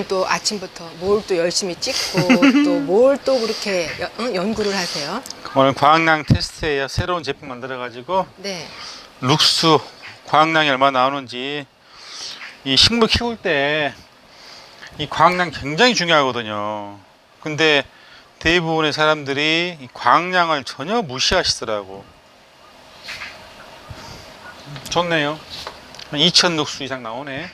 오늘은 또 아침부터 뭘 또 열심히 찍고 또 뭘 또 그렇게 여- 응? 연구를 하세요? 오늘 과학량 테스트예요. 새로운 제품 만들어 가지고 네. 룩스 과학량이 얼마 나오는지 이 식물 키울 때이 과학량 굉장히 중요하거든요. 근데 대부분의 사람들이 이 과학량을 전혀 무시하시더라고. 좋네요. 한 2천 룩스 이상 나오네.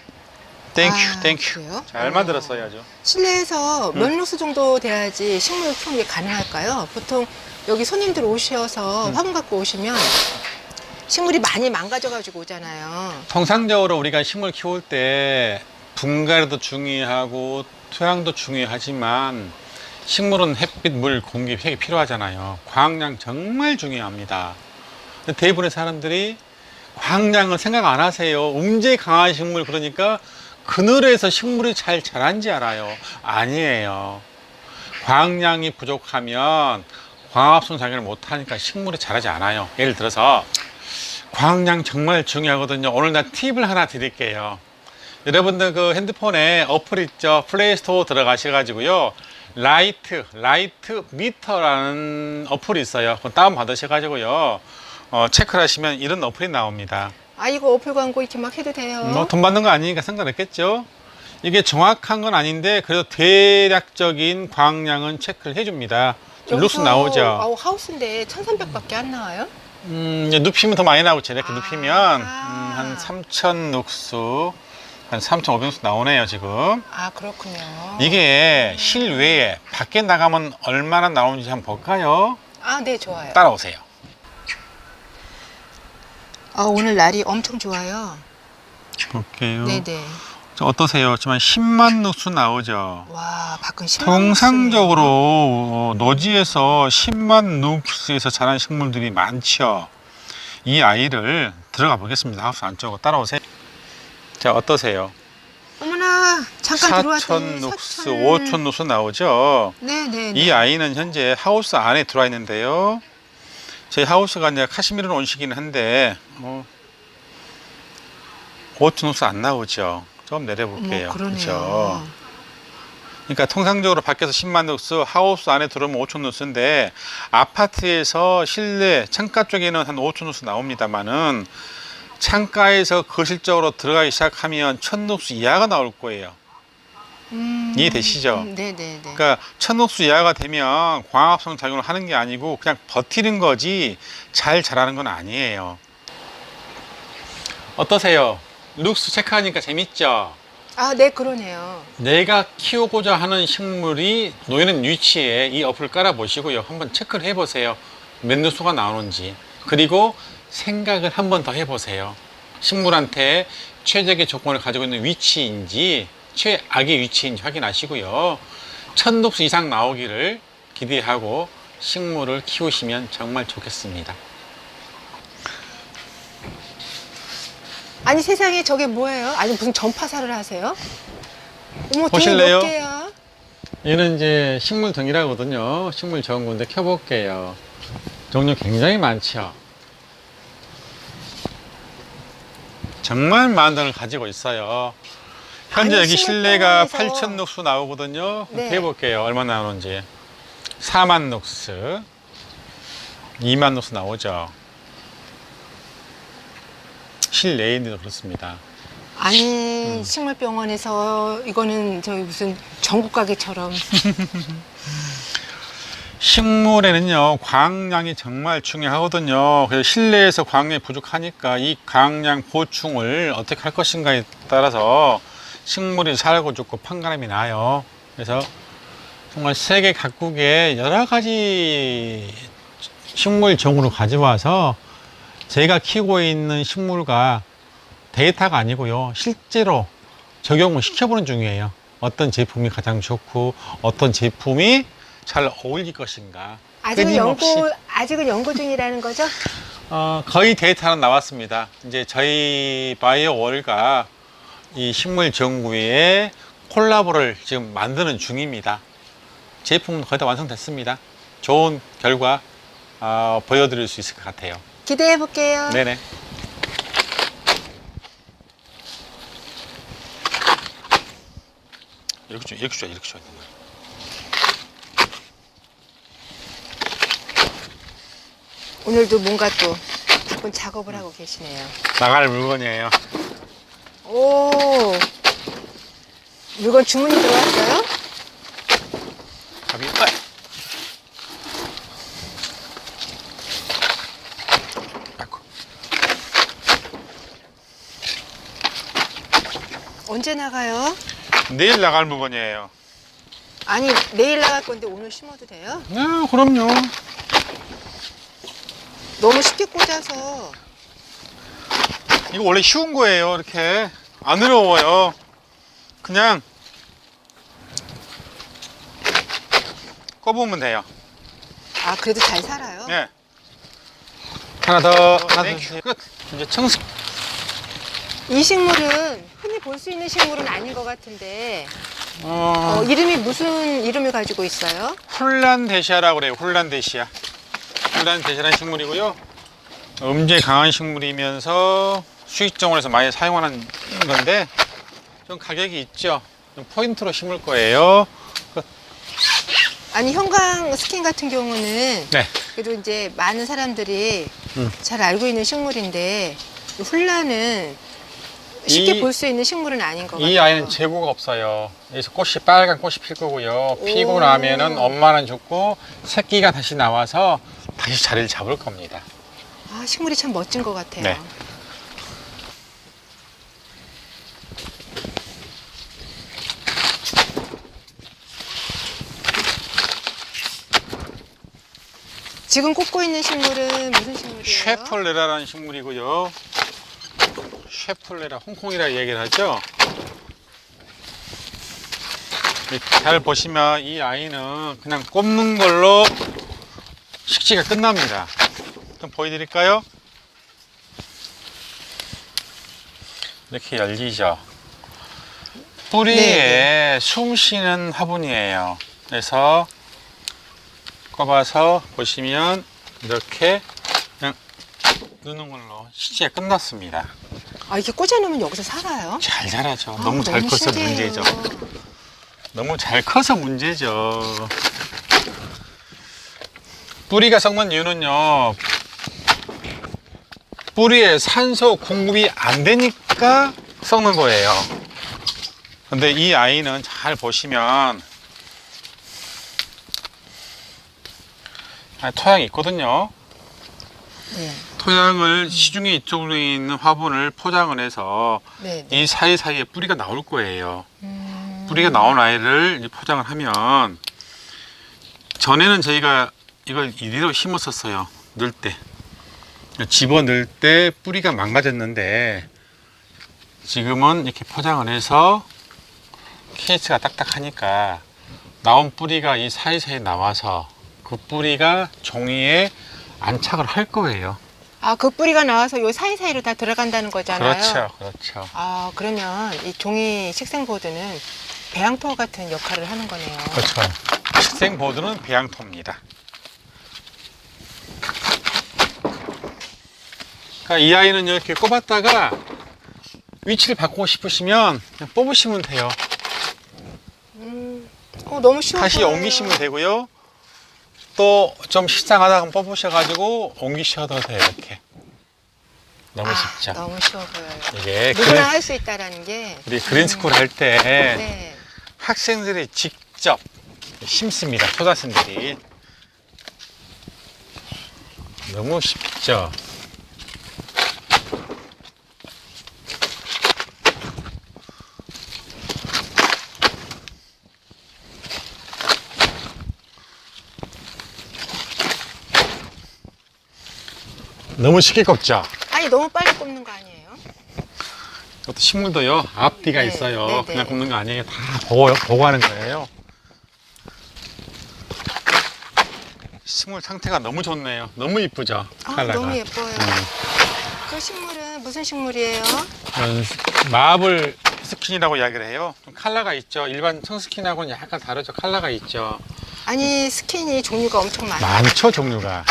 땡큐, 아, 땡큐. 그래요? 잘 어. 만들었어요, 아주. 실내에서 몇 루스 정도 돼야지 식물 키우는 게 가능할까요? 보통 여기 손님들 오셔서 화분 갖고 오시면 식물이 많이 망가져가지고 오잖아요. 통상적으로 우리가 식물 키울 때 분갈이도 중요하고 토양도 중요하지만 식물은 햇빛, 물, 공기, 핵이 필요하잖아요. 광량 정말 중요합니다. 대부분의 사람들이 광량을 생각 안 하세요. 음제 강한 식물 그러니까 그늘에서 식물이 잘 자란지 알아요. 아니에요. 광량이 부족하면 광합성 작용을 못하니까 식물이 자라지 않아요. 예를 들어서 광량 정말 중요하거든요. 오늘 나 팁을 하나 드릴게요. 여러분들 그 핸드폰에 어플 있죠? 플레이스토어 들어가셔가지고요. 라이트, 라이트 미터라는 어플이 있어요. 그거 다운받으셔가지고요. 어, 체크를 하시면 이런 어플이 나옵니다. 아 이거 어플 광고 이렇게 막 해도 돼요? 뭐 돈 받는 거 아니니까 상관없겠죠? 이게 정확한 건 아닌데 그래도 대략적인 광량은 체크를 해줍니다. 룩스 나오죠? 아우 하우스인데 1,300밖에 안 나와요? 음, 이제 눕히면 더 많이 나오죠. 이렇게 아. 눕히면 음, 한 3,000 룩수, 한 3,500룩수 나오네요, 지금. 아 그렇군요. 이게 실외에 밖에 나가면 얼마나 나오는지 한번 볼까요? 아 네 좋아요. 따라오세요. 아 오늘 날이 엄청 좋아요. 볼게요. 네네. 저 어떠세요? 한 10만 룩수 나오죠. 와 밖은 신랑 통상적으로 어, 노지에서 10만 룩스에서 자란 식물들이 많죠. 이 아이를 들어가 보겠습니다. 하우스 안쪽으로 따라오세요. 자, 어떠세요? 어머나 잠깐 4천 들어왔더니 룩스, 4,000 5천 룩스 나오죠. 네네. 이 아이는 현재 하우스 안에 들어와 있는데요. 저희 하우스가 이제 카시미르 온식이긴 한데 어, 5천 룩스 안 나오죠. 좀 내려볼게요. 그러네요. 그죠? 그러니까 통상적으로 밖에서 10만 룩스, 하우스 안에 들어오면 5천 룩스인데 아파트에서 실내 창가 쪽에는 한 5천 룩스 나옵니다만은 창가에서 거실적으로 들어가기 시작하면 1000 룩스 이하가 나올 거예요. 음, 이해되시죠? 음, 네네네. 그러니까 천옥수 이하가 되면 광합성 작용을 하는 게 아니고 그냥 버티는 거지 잘 자라는 건 아니에요. 어떠세요? 룩스 체크하니까 재밌죠? 아, 네, 그러네요. 내가 키우고자 하는 식물이 놓이는 위치에 이 어플을 깔아 보시고요. 한번 체크를 해 보세요. 몇 룩수가 나오는지. 그리고 생각을 한번 더 해 보세요. 식물한테 최적의 조건을 가지고 있는 위치인지 최악의 위치인지 확인하시고요. 천 룩수 이상 나오기를 기대하고 식물을 키우시면 정말 좋겠습니다. 아니, 세상에 저게 뭐예요? 아니, 무슨 전파사를 하세요? 어머, 보실래요? 등이 몇 개야? 얘는 이제 식물 등이라거든요. 식물 전구인데 켜볼게요. 종류 굉장히 많죠. 정말 많은 등을 가지고 있어요. 현재 여기 실내가 병원에서- 8천 룩스 나오거든요. 네. 해볼게요. 얼마 나오는지. 4만 룩스, 2만 룩스 나오죠. 실내인데도 그렇습니다. 아니, 음. 식물병원에서 이거는 저희 무슨 전국 가게처럼. 식물에는요 광량이 정말 중요하거든요. 그래서 실내에서 광량이 부족하니까 이 광량 보충을 어떻게 할 것인가에 따라서 식물이 살고 죽고 판가름이 나요. 그래서 정말 세계 각국의 여러 가지 식물 종으로 가져와서 제가 키우고 있는 식물과 데이터가 아니고요 실제로 적용을 시켜보는 중이에요. 어떤 제품이 가장 좋고 어떤 제품이 잘 어울릴 것인가. 아직은 끊임없이. 연구, 아직은 연구 중이라는 거죠? 어, 거의 데이터는 나왔습니다. 이제 저희 바이오 월과 이 식물 정부의 콜라보를 지금 만드는 중입니다. 제품은 거의 다 완성됐습니다. 좋은 결과 어, 보여드릴 수 있을 것 같아요. 기대해 볼게요. 네네. 이렇게 줘, 이렇게 줘, 이렇게 줘. 오늘도 뭔가 또 바쁜 작업을 하고 계시네요. 나갈 물건이에요. 오, 물건 주문이 들어왔어요? 가비. 아! 아이고. 언제 나가요? 내일 나갈 물건이에요. 아니, 내일 나갈 건데 오늘 심어도 돼요? 네, 그럼요. 너무 쉽게 꽂아서. 이거 원래 쉬운 거예요. 이렇게 안 어려워요. 그냥 꺼보면 돼요. 아, 그래도 잘 살아요? 네. 하나 더, 하나 더. 끝. 이제 청소. 이 식물은 흔히 볼 수 있는 식물은 아닌 것 같은데, 어, 어, 이름이 무슨 이름을 가지고 있어요? 홀란데시아라고 그래요. 홀란데시아. 홀란데시아라는 식물이고요. 음질 강한 식물이면서 수익종으로서 많이 사용하는 건데 좀 가격이 있죠. 좀 포인트로 심을 거예요. 아니, 형광 스킨 같은 경우는 네. 그래도 이제 많은 사람들이 음. 잘 알고 있는 식물인데, 이 훌라는 쉽게 이- 볼 수 있는 식물은 아닌 것 같아요. 이 아이는 재고가 없어요. 여기서 꽃이 빨간 꽃이 필 거고요. 피고 오. 나면은 엄마는 죽고 새끼가 다시 나와서 다시 자리를 잡을 겁니다. 아, 식물이 참 멋진 것 같아요. 네. 지금 꽂고 있는 식물은 무슨 식물이에요? 쉐플레라라는 식물이고요. 쉐플레라 홍콩이라 얘기를 하죠. 이- 잘 보시면 이 아이는 그냥 꼽는 걸로 식지가 끝납니다. 좀 보여드릴까요? 이렇게 열리죠. 뿌리에 네, 숨 쉬는 화분이에요. 그래서 꼽아서 보시면 이렇게 그냥 넣는 걸로 시제가 끝났습니다. 아, 이렇게 꽂아놓으면 여기서 살아요? 잘 자라죠. 아, 너무 잘 커서 신기해요. 문제죠. 너무 잘 커서 문제죠. 뿌리가 썩는 이유는요. 뿌리에 산소 공급이 안 되니까 썩는 거예요. 근데 이 아이는 잘 보시면 아, 토양이 있거든요. 네. 토양을 시중에 이쪽으로 있는 화분을 포장을 해서 네. 네. 이 사이사이에 뿌리가 나올 거예요. 음, 뿌리가 나온 아이를 포장을 하면 전에는 저희가 이걸 이리로 심었었어요. 넣을 때 집어 넣을 때 뿌리가 망가졌는데 지금은 이렇게 포장을 해서 케이스가 딱딱하니까 나온 뿌리가 이 사이사이에 나와서 그 뿌리가 종이에 안착을 할 거예요. 아, 그 뿌리가 나와서 요 사이사이로 다 들어간다는 거잖아요. 그렇죠, 그렇죠. 아, 그러면 이 종이 식생보드는 배양토 같은 역할을 하는 거네요. 그렇죠. 식생 보드는 배양토입니다. 그러니까 이 아이는 이렇게 꼽았다가 위치를 바꾸고 싶으시면 그냥 뽑으시면 돼요. 음, 어, 너무 쉬워. 다시 보여요. 옮기시면 되고요. 또 좀 식상하다가 뽑으셔가지고 옮기셔도 돼요. 이렇게. 너무 아, 쉽죠. 너무 쉬워 보여요. 이게 누구나 그린, 할 수 있다라는 게. 우리 그린스쿨 할 때 네. 학생들이 직접 심습니다. 초등학생들이. 너무 쉽죠. 너무 쉽게 꼽죠. 아니, 너무 빨리 꼽는 거 아니에요? 이것도 식물도요 앞뒤가 네, 있어요. 네, 네. 그냥 굽는 거 아니에요. 다 보고 보고 하는 거예요. 식물 상태가 너무 좋네요. 너무 이쁘죠. 아, 컬러가. 너무 예뻐요. 음. 그 식물은 무슨 식물이에요? 마블 스킨이라고 이야기를 해요. 좀 컬러가 있죠. 일반 청스킨하고는 약간 다르죠. 컬러가 있죠. 아니, 스킨이 종류가 엄청 많아요. 많죠 종류가.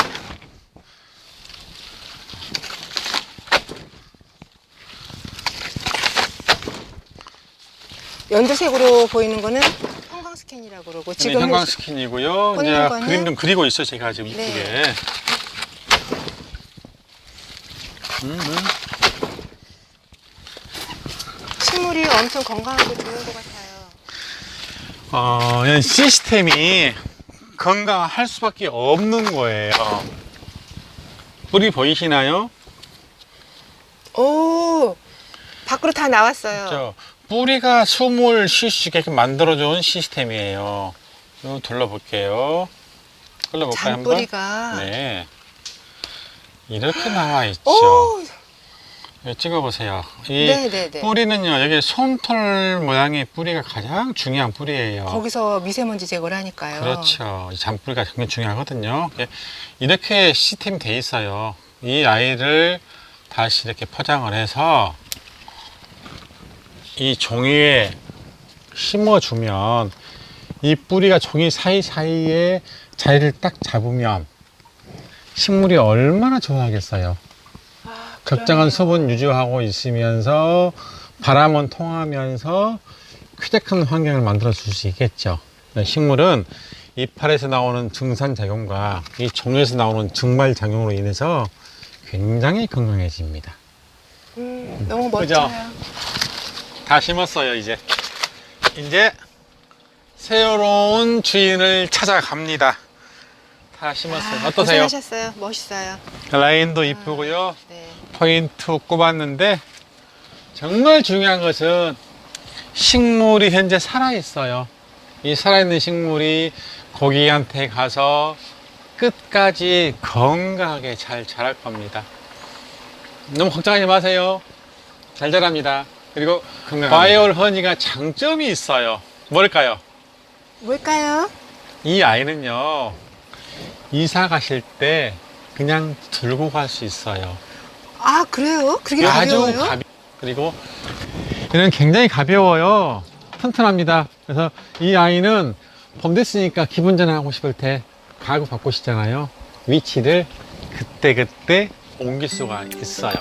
연두색으로 보이는 거는 형광 스캔이라고 그러고 지금 형광 스킨이고요. 이제 거는? 그림 좀 그리고 있어 제가 지금 네. 이쁘게. 음, 음. 식물이 엄청 건강하고 좋은 것 같아요. 어, 이 시스템이 건강할 수밖에 없는 거예요. 뿌리 보이시나요? 오, 밖으로 다 나왔어요. 저 뿌리가 숨을 쉴 수 있게끔 만들어준 시스템이에요. 좀 둘러볼게요. 둘러볼까요 한번? 잔뿌리가. 네. 이렇게 나와 있죠. 오, 여기 찍어보세요. 이 네네네. 뿌리는요, 여기 솜털 모양의 뿌리가 가장 중요한 뿌리예요. 거기서 미세먼지 제거를 하니까요. 그렇죠. 이 잔뿌리가 굉장히 중요하거든요. 이렇게 시스템이 돼 있어요. 이 아이를 다시 이렇게 포장을 해서 이 종이에 심어주면 이 뿌리가 종이 사이사이에 자리를 딱 잡으면 식물이 얼마나 좋아하겠어요. 적정한 그러네요. 수분 유지하고 있으면서 바람은 통하면서 쾌적한 환경을 만들어 줄 수 있겠죠. 네, 식물은 이파리에서 나오는 증산작용과 이 종에서 나오는 증발작용으로 인해서 굉장히 건강해집니다. 음, 너무 그죠? 멋져요. 다 심었어요, 이제. 이제 새로운 주인을 찾아갑니다. 다 심었어요. 아, 어떠세요? 고생하셨어요. 멋있어요. 라인도 이쁘고요. 네. 포인트 꼽았는데 정말 중요한 것은 식물이 현재 살아 있어요. 이 살아있는 식물이 고기한테 가서 끝까지 건강하게 잘 자랄 겁니다. 너무 걱정하지 마세요. 잘 자랍니다. 그리고 바이올 허니가 장점이 있어요. 뭘까요? 뭘까요? 이 아이는요 이사 가실 때 그냥 들고 갈 수 있어요. 아, 그래요? 그게 아주 가벼워요? 가벼 그리고 얘는 굉장히 가벼워요 튼튼합니다 그래서 이 아이는 봄 됐으니까 기분 전환하고 싶을 때 가구 바꾸시잖아요 위치를 그때그때 옮길 수가 있어요